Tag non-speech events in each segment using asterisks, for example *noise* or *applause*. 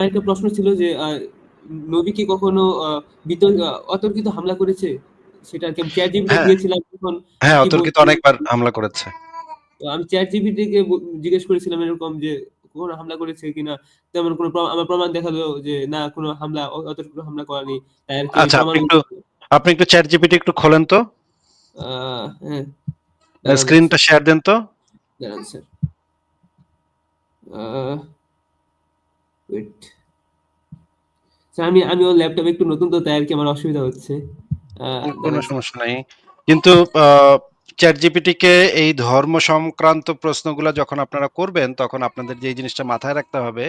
একটা প্রশ্ন ছিল যে নবী কি কখনো অতর্কিত হামলা করেছে? সেটা কি চ্যাট জিপিটি হ্যাঁ। দিয়েছিলাম তখন হ্যাঁ অতর্কিত অনেকবার হামলা করেছে। তো আমি চ্যাট জিপিটিকে জিজ্ঞেস করেছিলাম এরকম যে কোনো হামলা করেছে কিনা? তেমন কোনো আমার প্রমাণ দেখাল যে না কোনো হামলা অতর্কিত হামলা করেনি। আচ্ছা, আপনি একটু- আপনি একটু চ্যাট জিপিটি একটু খোলেন তো। হ্যাঁ। স্ক্রিনটা শেয়ার দেন তো। দাঁড়ান স্যার। স্যার আমি আমি ওর ল্যাপটপ একটু নতুন তো তাই আর কি আমার অসুবিধা হচ্ছে। কোনো সমস্যা নাই। কিন্তু চ্যাট জিপিটিকে এই ধর্ম সংক্রান্ত প্রশ্নগুলো যখন আপনারা করবেন তখন আপনাদের যে জিনিসটা মাথায় রাখতে হবে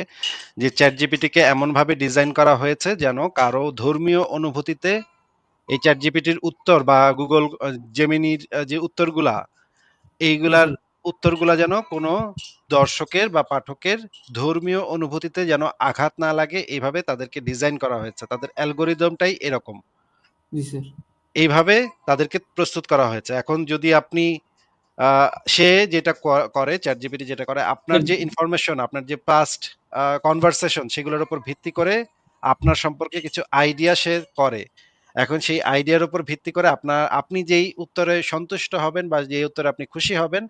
যে চ্যাট জিপিটিকে এমনভাবে ডিজাইন করা হয়েছে যেন কারও ধর্মীয় অনুভূতিতে এই চ্যাট জিপিটির উত্তর বা গুগল জেমিনির যে উত্তরগুলা এইগুলার উত্তরগুলা যেন কোনো দর্শকের বা পাঠকের ধর্মীয় অনুভূতিতে যেন আঘাত না লাগে এইভাবে তাদেরকে ডিজাইন করা হয়েছে। তাদের অ্যালগোরিদমটাই এরকম। এইভাবে তাদেরকে প্রস্তুত করা হয়েছে। এখন যদি আপনি সে যেটা করে চ্যাট জিপিটি যেটা করে আপনার যে ইনফরমেশন আপনার যে পাস্ট কনভারসেশন সেগুলোর উপর ভিত্তি করে আপনার সম্পর্কে কিছু আইডিয়া সে করে। এখন সেই আইডিয়ার উপর ভিত্তি করে আপনার আপনি যেই উত্তরে সন্তুষ্ট হবেন বা যে উত্তরে আপনি খুশি হবেন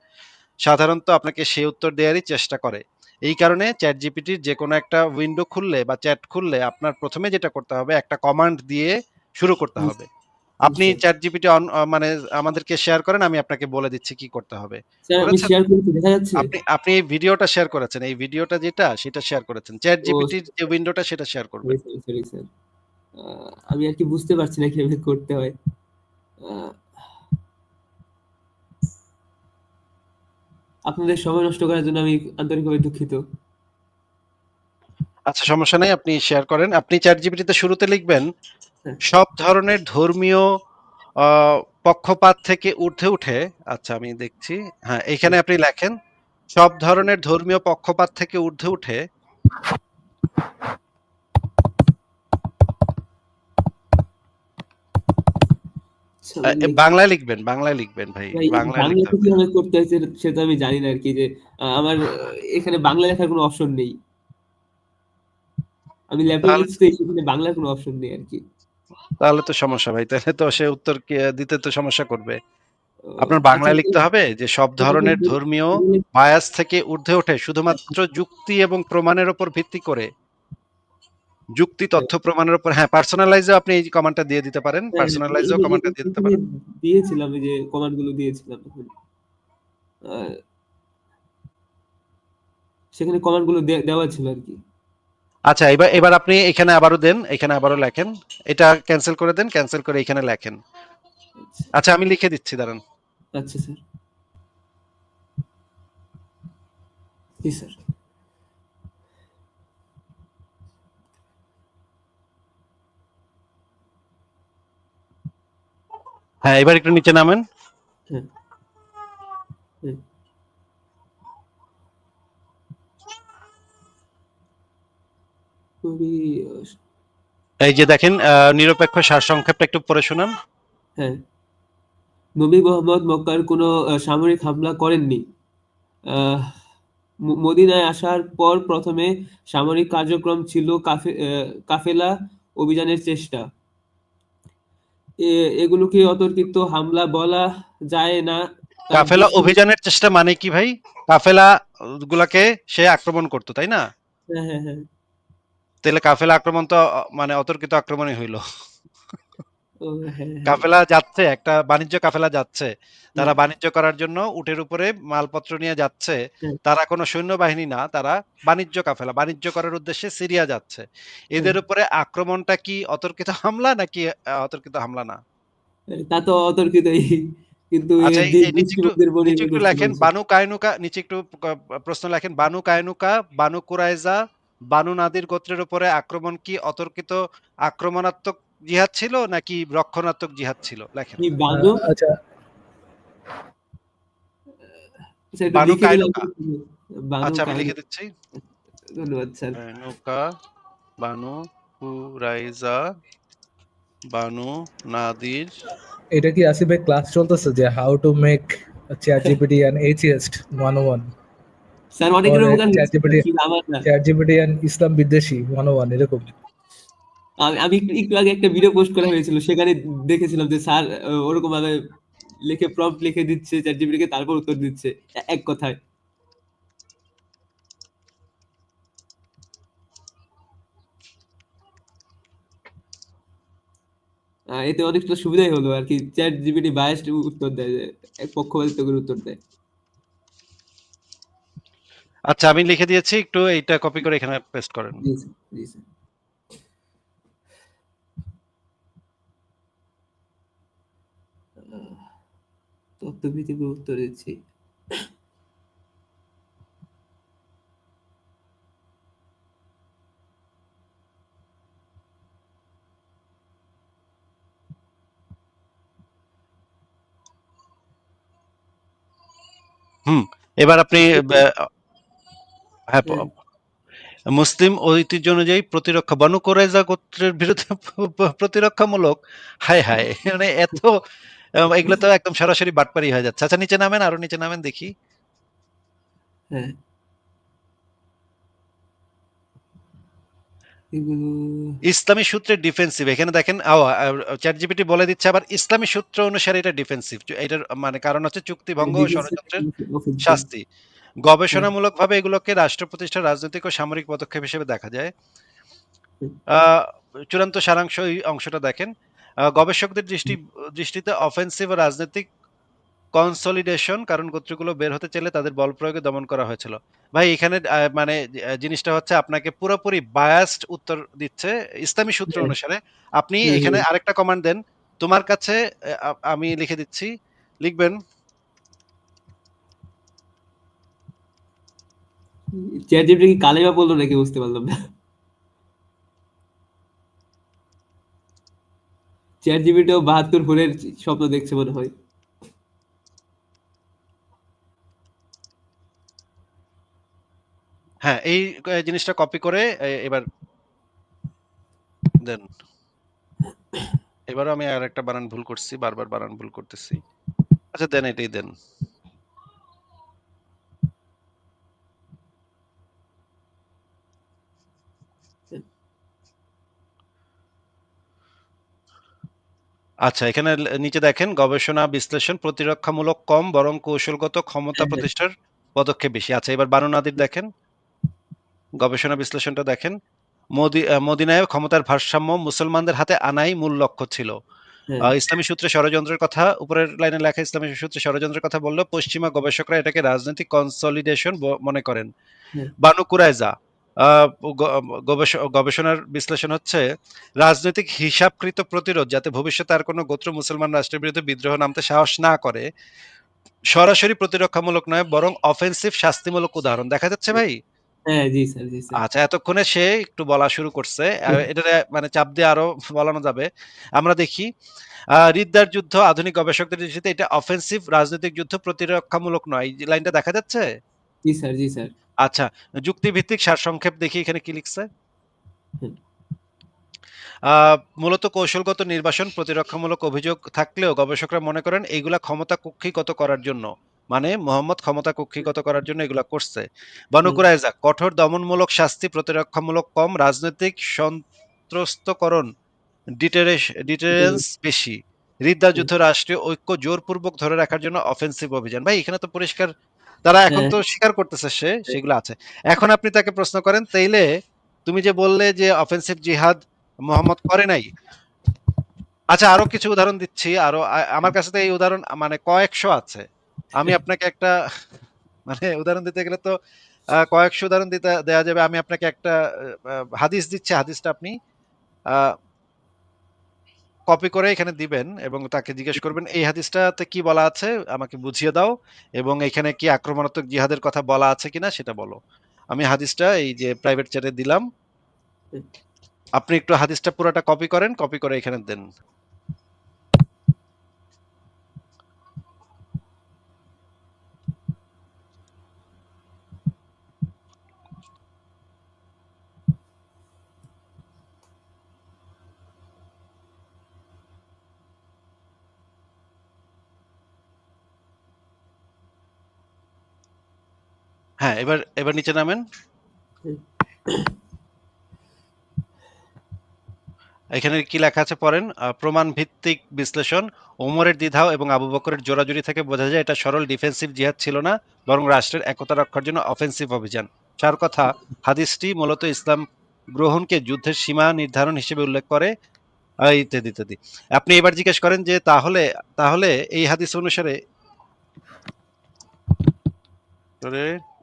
সাধারণত আপনাকে সেই উত্তর দেওয়ারই চেষ্টা করে। এই কারণে চ্যাট জিপিটির যে কোনো একটা উইন্ডো খুললে বা চ্যাট খুললে আপনার প্রথমে যেটা করতে হবে একটা কমান্ড দিয়ে শুরু করতে হবে। আপনি চ্যাট জিপিটি মানে আমাদেরকে শেয়ার করেন আমি আপনাকে বলে দিচ্ছি কি করতে হবে। আপনি আপনি এই ভিডিওটা শেয়ার করেছেন এই ভিডিওটা যেটা সেটা শেয়ার করেছেন। চ্যাট জিপিটির যে উইন্ডোটা সেটা শেয়ার করবেন। আমি আর কি বুঝতে পারছি না কীভাবে করতে হয়। আপনাদের সময় নষ্ট করার জন্য আমি আন্তরিকভাবে দুঃখিত আচ্ছা সমস্যা নাই আপনি শেয়ার করেন আপনি চ্যাট জিপিটিতে শুরুতে লিখবেন হ্যাঁ। সব ধরনের ধর্মীয় পক্ষপাত থেকে উঠে উঠে আচ্ছা আমি দেখছি হ্যাঁ এখানে আপনি লেখেন সব ধরনের ধর্মীয় পক্ষপাত থেকে উঠে উঠে আচ্ছা, বাংলায় লিখবেন বাংলায় লিখবেন ভাই হবে। কীভাবে করতে হয় সেটা- আমি জানি না আর কি যে আমার এখানে বাংলা লেখার কোনো অপশন নেই। আমি ল্যাপটপে তাহলে- সেখানে বাংলার কোনো অপশন নেই আর কি। তাহলে তো সমস্যা ভাই তাহলে তো সে উত্তর দিতে তো সমস্যা করবে। আপনার বাংলায় আচ্ছা, লিখতে হবে যে সব ধরনের ধর্মীয় বায়াস থেকে ঊর্ধ্বে ওঠে শুধুমাত্র যুক্তি এবং প্রমাণের উপর ভিত্তি করে। যুক্তি তথ্য প্রমাণের উপর হ্যাঁ পার্সোনালাইজও আপনি এই কমান্ডটা দিয়ে দিতে পারেন হ্যাঁ, পার্সোনালাইজও কমান্ডটা দিয়ে দিতে পারেন। দিয়েছিলাম এই যে কমান্ডগুলো দিয়েছিলাম সেখানে কমান্ডগুলো দেওয়া ছিল আর কি। আচ্ছা এবার এবার আপনি এখানে আবারও দেন এখানে আবারও লেখেন। এটা ক্যান্সেল করে দেন ক্যান্সেল করে এখানে লেখেন। আচ্ছা, আচ্ছা আমি লিখে দিচ্ছি দাঁড়ান। আচ্ছা স্যার। জি স্যার। হ্যাঁ এবার একটু নিচে নামেন। এই যে দেখেন নিরপেক্ষ সারসংক্ষেপটা একটু পড়ে শোনান। হ্যাঁ। নবী মোহাম্মদ মক্কার কোনো সামরিক হামলা করেননি। মদিনায় আসার পর প্রথমে সামরিক কার্যক্রম ছিল কাফেলা অভিযানের চেষ্টা। এগুলোকে অতর্কিত হামলা বলা যায় না। কাফেলা অভিযানের চেষ্টা মানে কি ভাই? কাফেলা গুলাকে সে আক্রমণ করতো তাই না? হ্যাঁ হ্যাঁ হ্যাঁ। তাহলে কাফেলা আক্রমণ তো মানে অতর্কিত আক্রমণই হইল। কাফেলা যাচ্ছে একটা বাণিজ্য কাফেলা যাচ্ছে। তারা বাণিজ্য করার জন্য উটের উপরে মালপত্র নিয়ে যাচ্ছে। তারা কোনো সৈন্যবাহিনী না তারা বাণিজ্য কাফেলা। বাণিজ্য করার উদ্দেশ্যে সিরিয়া যাচ্ছে। এদের উপরে আক্রমণটা কি অতর্কিত হামলা নাকি অতর্কিত হামলা না? তা তো অতর্কিতই। কিন্তু আচ্ছা এই- নিচে একটু নিচে একটু লেখেন বানু কায়নুকা নিচে একটু প্রশ্ন লেখেন Banu Qaynuqa Banu Qurayza Banu Nadir গোত্রের উপরে আক্রমণ কি অতর্কিত আক্রমণাত্মক জিহাদ ছিল নাকি রক্ষণাত্মক জিহাদ ছিল? লেখেন। বানু? আচ্ছা। আচ্ছা, আচ্ছা আমি লিখে দিচ্ছি। ধন্যবাদ sir. Qaynuqa Banu Qurayza Banu Nadir. এটা কি আসিফ ক্লাস চলতেছে যে how to make chat GPT and এইচএস্ট one one sir হয়েছে ChatGPT শুধু আমার না? ChatGPT and ইসলাম বিদ্বেষী? 101 এরকম। আমি একটু আগে একটা ভিডিও পোস্ট করা হয়েছিল সেখানে দেখেছিলাম যে স্যার ওরকম ভাবে লিখে প্রম্পট লিখে দিচ্ছে চ্যাটজিপিটি কে তারপর উত্তর দিচ্ছে এক কথায়। এতে অনেকটা সুবিধাই হলো আর কি চ্যাট জিপিটি বায়াসড উত্তর দেয় এক পক্ষপাতিত্ব করে উত্তর দেয়। আচ্ছা আমি লিখে দিয়েছি একটু এইটা কপি করে এখানে পেস্ট করেন। জি স্যার জি স্যার তথ্যভিত্তিক উত্তর দিচ্ছি হুম এবার আপনি আহ, হ্যাঁ। মুসলিম ঐতিহ্য অনুযায়ী প্রতিরক্ষা বনু কোরাইজা গোত্রের বিরুদ্ধে প্রতিরক্ষামূলক হায় হায় মানে এত এগুলো তো একদম সরাসরি বাটপারি হয়ে যাচ্ছে। আচ্ছা নিচে নামেন আরও নিচে নামেন দেখি। হ্যাঁ ইসলামী সূত্রে ডিফেন্সিভ এখানে দেখেন চ্যাট জিপিটি বলে দিচ্ছে আবার ইসলামী সূত্র অনুসারে এটা ডিফেন্সিভ এটার মানে কারণ হচ্ছে চুক্তিভঙ্গ ও ষড়যন্ত্রের শাস্তি। গবেষণামূলকভাবে এগুলোকে রাষ্ট্র প্রতিষ্ঠার রাজনৈতিক ও সামরিক পদক্ষেপ হিসেবে দেখা যায়। আহ, চূড়ান্ত সারাংশ এই অংশটা দেখেন। গবেষকদের দৃষ্টি দৃষ্টিতে অফেন্সিভ ও রাজনৈতিক কনসলিডেশন কারণ গোত্রগুলো বের হতে চাইলে তাদের বল প্রয়োগে দমন করা হয়েছিল। ভাই এখানে মানে জিনিসটা হচ্ছে আপনাকে পুরোপুরি বায়াসড উত্তর দিচ্ছে ইসলামী সূত্র অনুসারে। আপনি এখানে আরেকটা কমান্ড দেন। তোমার কাছে আমি লিখে দিচ্ছি। লিখবেন। চ্যাট জিপিটি কি কালেমা বলল নাকি বুঝতে পারলাম না? চ্যাট জিপিটিও বাহাত্তর ফুলের স্বপ্ন দেখছে মনে হয়। হ্যাঁ এই জিনিসটা কপি করে এবার দেন। এবারও আমি আর একটা বানান ভুল করছি, বারবার বানান ভুল করতেছি। আচ্ছা দেন, এটাই দেন। আচ্ছা এখানে নিচে দেখেন গবেষণা বিশ্লেষণ প্রতিরক্ষামূলক কম বরং কৌশলগত ক্ষমতা হ্যাঁ, হ্যাঁ। প্রতিষ্ঠার পদক্ষেপ বেশি। আচ্ছা এবার বানুনাদির দেখেন। গবেষণা বিশ্লেষণটা দেখেন। মদিনায় ক্ষমতার ভারসাম্য মুসলমানদের হাতে আনাই মূল লক্ষ্য ছিল। হ্যাঁ। ইসলামী সূত্রে ষড়যন্ত্রের কথা উপরের লাইনে লেখা ইসলামী সূত্রে ষড়যন্ত্রের কথা বলল পশ্চিমা গবেষকরা এটাকে রাজনৈতিক কনসলিডেশন মনে করেন। বানু কুরাইজা গবেষণার বিশ্লেষণ হচ্ছে রাজনৈতিক হিসাবকৃত প্রতিরোধ যাতে ভবিষ্যতে আর কোনো গোত্র মুসলমান রাষ্ট্রের বিরুদ্ধে বিদ্রোহ নামতে সাহস না করে সরাসরি প্রতিরক্ষামূলক নয় বরং অফেন্সিভ শাস্তিমূলক উদাহরণ। দেখা যাচ্ছে ভাই? হ্যাঁ আচ্ছা এতক্ষণে সে একটু বলা শুরু করছে। এটা মানে চাপ দিয়ে আরও বলানো যাবে। আমরা দেখি রিদ্দার যুদ্ধ আধুনিক গবেষকদের দৃষ্টিতে এটা অফেন্সিভ রাজনৈতিক যুদ্ধ প্রতিরক্ষামূলক নয়। এই লাইনটা দেখা যাচ্ছে? জি স্যার জি স্যার। আচ্ছা যুক্তিভিত্তিক সারসংক্ষেপ দেখি এখানে কি লিখছে। মূলত কৌশলগত নির্বাসন প্রতিরক্ষামূলক অভিযোগ থাকলেও গবেষকরা মনে করেন এইগুলা ক্ষমতা কুক্ষিগত করার জন্য। মানে মোহাম্মদ ক্ষমতা কুক্ষিগত করার জন্য এগুলা করছে। বানু কঠোর দমনমূলক শাস্তি প্রতিরক্ষামূলক কম রাজনৈতিক সন্ত্রস্তকরণ ডিটারেন্স বেশি। রিদ্দা যুদ্ধ রাষ্ট্রীয় ঐক্য জোরপূর্বক ধরে রাখার জন্য অফেন্সিভ অভিযান। ভাই এখানে তো পরিষ্কার তারা এখন হ্যাঁ। তো স্বীকার করতেছে সে সেগুলো আছে। এখন আপনি তাকে প্রশ্ন করেন তাইলে তুমি যে বললে যে অফেন্সিভ জিহাদ মোহাম্মদ করে নাই আচ্ছা আরও কিছু উদাহরণ দিচ্ছি আরও আমার কাছে তো এই উদাহরণ মানে কয়েকশো আছে। আমি আপনাকে একটা মানে উদাহরণ দিতে গেলে তো আহ, কয়েকশো উদাহরণ দিতে দেওয়া যাবে। আমি আপনাকে একটা হাদিস দিচ্ছি হাদিসটা আপনি কপি করে এখানে দিবেন এবং তাকে জিজ্ঞেস করবেন এই হাদিসটাতে কি বলা আছে? আমাকে বুঝিয়ে দাও এবং এখানে কি আক্রমণাত্মক জিহাদের কথা বলা আছে কিনা সেটা বলো। আমি হাদিসটা এই যে প্রাইভেট চ্যাটে দিলাম। আপনি একটু হাদিসটা পুরোটা কপি করেন কপি করে এখানে দেন। হ্যাঁ, এবার এবার নিচে নামেন। এখানে কি লেখা আছে পড়েন। প্রমাণ ভিত্তিক বিশ্লেষণ ওমরের দ্বিধা এবং আবু বকরের জোরাজুরি থেকে বোঝা যায় এটা সরল ডিফেন্সিভ জিহাদ ছিল না বরং রাষ্ট্রের একতা রক্ষার জন্য অফেন্সিভ অভিযান। চার কথা হাদিসটি মূলত ইসলাম গ্রহণকে যুদ্ধের সীমা নির্ধারণ হিসেবে উল্লেখ করে ইত্যাদি, ইত্যাদি। আপনি এবার জিজ্ঞেস করেন যে তাহলে তাহলে এই হাদিস অনুসারে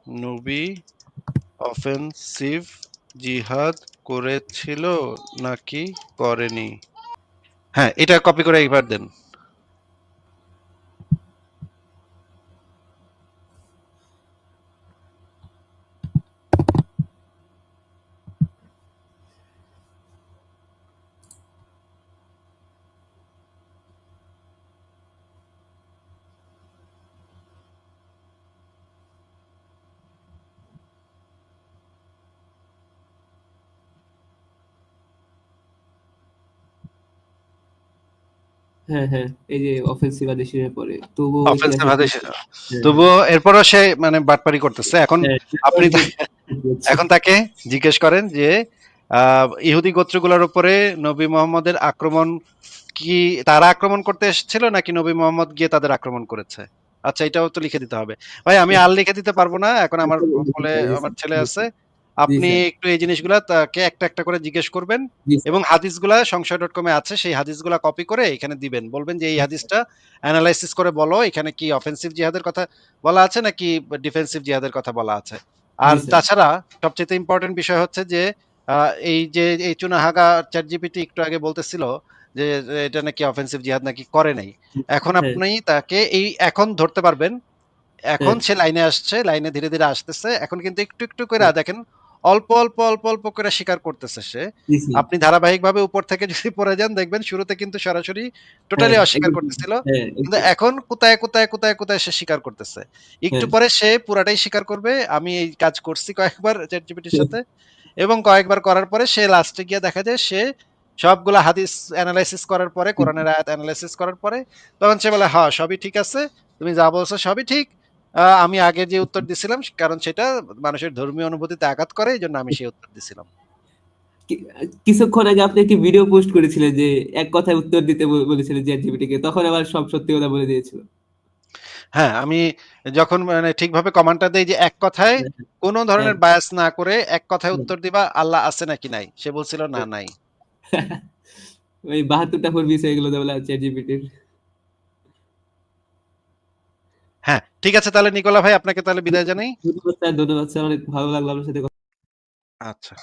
নবী অফেন্সিভ জিহাদ করেছিল নাকি করেনি? হ্যাঁ, এটা কপি করে এবার দেন। হ্যাঁ, হ্যাঁ। এই যে অফেন্সিভ আদেশের পরে। তবুও অফেন্সিভ ইতিহাসে- হ্যাঁ, তবুও এরপরও সে মানে বাটপারি করতেছে। এখন হ্যাঁ, আপনি এখন তাকে জিজ্ঞেস করেন যে ইহুদি গোত্রগুলোর উপরে নবী মোহাম্মদের আক্রমণ কি তারা আক্রমণ করতে এসেছিল নাকি নবী মোহাম্মদ গিয়ে তাদের আক্রমণ করেছে? আচ্ছা এটাও তো লিখে দিতে হবে। ভাই আমি আর লিখে দিতে পারব না। এখন আমার ফলে আমার ছেলে আছে। আপনি একটু এই জিনিসগুলা তাকে একটা, একটা করে জিজ্ঞেস করবেন এবং হাদিসগুলা সংশয়.com এ আছে সেই হাদিসগুলা কপি করে এখানে দিবেন। বলবেন যে এই হাদিসটা এনালাইসিস করে বলো এখানে কি অফেন্সিভ জিহাদের কথা বলা আছে নাকি ডিফেন্সিভ জিহাদের কথা বলা আছে। আর তাছাড়া সবচাইতে ইম্পোর্টেন্ট বিষয় হচ্ছে যে এই যে এই চুনাহাগা ChatGPT একটু আগে বলতেছিল যে এটা নাকি অফেন্সিভ জিহাদ নাকি করে নাই। এখন হ্যাঁ। আপনি তাকে এই এখন ধরতে পারবেন। এখন হ্যাঁ। সে লাইনে আসছে, লাইনে ধীরে, ধীরে আসতেছে। এখন কিন্তু একটু, একটু কইরা হ্যাঁ। দেখেন অল্প, অল্প, অল্প, অল্প করে স্বীকার করতেছে সে। আপনি ধারাবাহিকভাবে উপর থেকে যদি পড়ে যান দেখবেন শুরুতে কিন্তু সরাসরি টোটালি হ্যাঁ, অস্বীকার করতেছিল। হ্যাঁ, কিন্তু এখন কোথায়, কোথায়, কোথায়, কোথায় সে স্বীকার করতেছে। একটু হ্যাঁ। পরে সে পুরাটাই স্বীকার করবে। আমি এই কাজ করছি কয়েকবার র সাথে এবং কয়েকবার করার পরে সে লাস্টে গিয়ে দেখা যায় সে সবগুলা হাদিস এনালাইসিস করার পরে কোরআনের আয়াত এনালাইসিস করার পরে তখন সে বলে, "হ্যাঁ, সবই ঠিক আছে। তুমি যা বলছো সবই ঠিক। আমি আগে যে উত্তর দিছিলাম কারণ সেটা মানুষের ধর্মীয় অনুভূতিতে আঘাত করে এজন্য আমি সেই উত্তর দিছিলাম।" কিছুক্ষণ আগে আপনি একটি ভিডিও পোস্ট করেছিলেন যে এক কথায় উত্তর দিতে বলেছিলেন। তখন আবার সব সত্যি কথা বলে দিয়েছিল। হ্যাঁ, আমি যখন মানে ঠিকভাবে কমান্ডটা দেই যে এক কথায় হ্যাঁ, হ্যাঁ। কোন ধরনের হ্যাঁ। বায়াস না করে এক কথায় উত্তর দিবা আল্লাহ আছে নাকি নাই? সে বলছিল না হ্যাঁ। নাই। *laughs* ওই ৭২ টা ফোর মিস হয়ে গেল বলে ChatGPT হ্যাঁ, ঠিক আছে তাহলে নিকোলা ভাই আপনাকে তাহলে বিদায় জানাই। ধন্যবাদ স্যার, ধন্যবাদ স্যার। অনেক ভালো লাগল আপনার সাথে আচ্ছা।